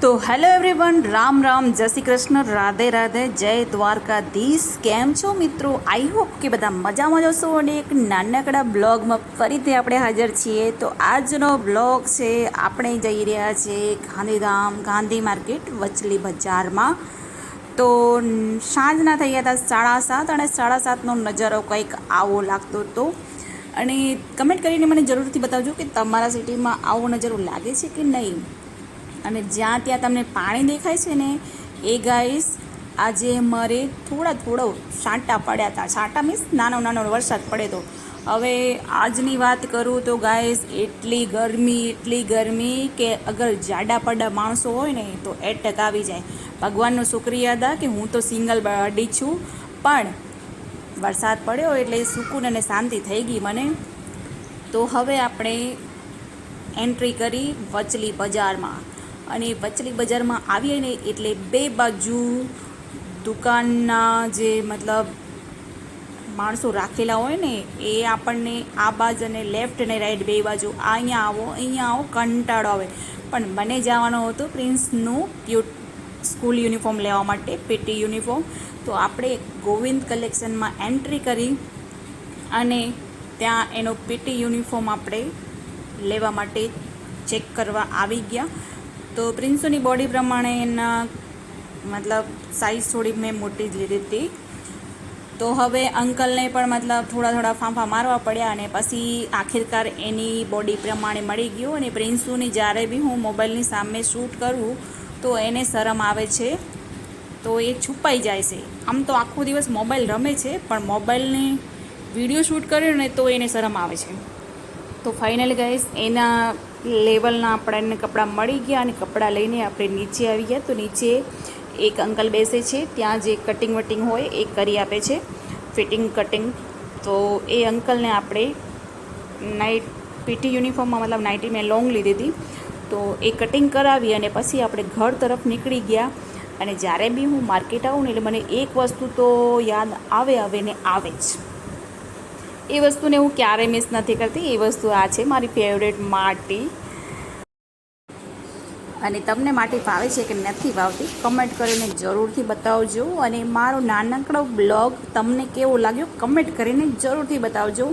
તો hello everyone Ram Ram, જય શ્રી કૃષ્ણ, રાધે રાધે, જય દ્વારકાધીશ. કેમ છો મિત્રો? આઈ હોપ કે બધા મજામાં જશો અને એક નાનકડા બ્લોગમાં ફરીથી આપણે હાજર છીએ. તો આજનો બ્લોગ છે, આપણે જઈ રહ્યા છીએ ગાંધીધામ, ગાંધી માર્કેટ, વચલી બજારમાં. તો સાંજના થઈ ગયા હતા સાડા સાત અને સાડા સાતનો નજારો કંઈક આવો લાગતો હતો. અને કમેન્ટ કરીને મને જરૂરથી બતાવજો કે તમારા સિટીમાં આવો નજારો લાગે છે કે નહીં? અને જ્યાં ત્યાં તમને પાણી દેખાય છે ને, એ ગાઈસ આજે મારે થોડા થોડો છાંટા પડ્યા હતા. છાંટા મીન્સ નાનો નાનો વરસાદ પડે તો. હવે આજની વાત કરું તો ગાઈસ એટલી ગરમી એટલી ગરમી કે અગર જાડા પડ્યા માણસો હોય ને, તો એટક આવી જાય. ભગવાનનો શુક્રિયા અદા કે હું તો સિંગલ અડી છું, પણ વરસાદ પડ્યો એટલે સુકૂન અને શાંતિ થઈ ગઈ મને. તો હવે આપણે એન્ટ્રી કરી વચલી બજારમાં. અને વચલી બજારમાં આવીએ ને એટલે બે બાજુ દુકાનના જે મતલબ માણસો રાખેલા હોય ને, એ આપણને આ બાજુ અને લેફ્ટ અને રાઈટ બે બાજુ આ અહીંયા આવો અહીંયા આવો કંટાળો આવે. પણ મને જવાનો હતો પ્રિન્સનું પ્યુટ સ્કૂલ યુનિફોર્મ લેવા માટે પીટી યુનિફોર્મ. તો આપણે ગોવિંદ કલેક્શનમાં એન્ટ્રી કરી અને ત્યાં એનો પીટી યુનિફોર્મ આપણે લેવા માટે ચેક કરવા આવી ગયા. તો પ્રિન્સોની બોડી પ્રમાણે એના મતલબ સાઇઝ થોડી મેં મોટી જ લીધી હતી. તો હવે અંકલને પણ મતલબ થોડા થોડા ફાંફા મારવા પડ્યા અને પછી આખિરકાર એની બોડી પ્રમાણે મળી ગયું અને પ્રિન્સુની જ્યારે બી હું મોબાઈલની સામે શૂટ કરું તો એને શરમ આવે છે. તો એ છુપાઈ જાય છે. આમ તો આખો દિવસ મોબાઈલ રમે છે, પણ મોબાઈલને વીડિયો શૂટ કર્યો ને તો એને શરમ આવે છે. તો ફાઇનલ ગાઈસ, એના લેવલના આપણને કપડાં મળી ગયા અને કપડાં લઈને આપણે નીચે આવી ગયા. તો નીચે એક અંકલ બેસે છે, ત્યાં જે કટિંગ વટિંગ હોય એ કરી આપે છે ફિટિંગ કટિંગ તો એ અંકલને આપણે નાઇટ પીટી યુનિફોર્મમાં મતલબ નાઇટી મેં લોંગ લીધી હતી. તો એ કટિંગ કરાવી અને પછી આપણે ઘર તરફ નીકળી ગયા. અને જ્યારે બી હું માર્કેટ આવું ને એટલે મને એક વસ્તુ તો યાદ આવે આવે ને આવે જ. એ વસ્તુને હું ક્યારેય મિસ નથી કરતી. એ વસ્તુ આ છે મારી ફેવરેટ માટી. અને તમને માટી ભાવે છે કે નથી ભાવતી કમેન્ટ કરીને જરૂરથી બતાવજો. અને મારો નાનકડો બ્લોગ તમને કેવો લાગ્યો કમેન્ટ કરીને જરૂરથી બતાવજો.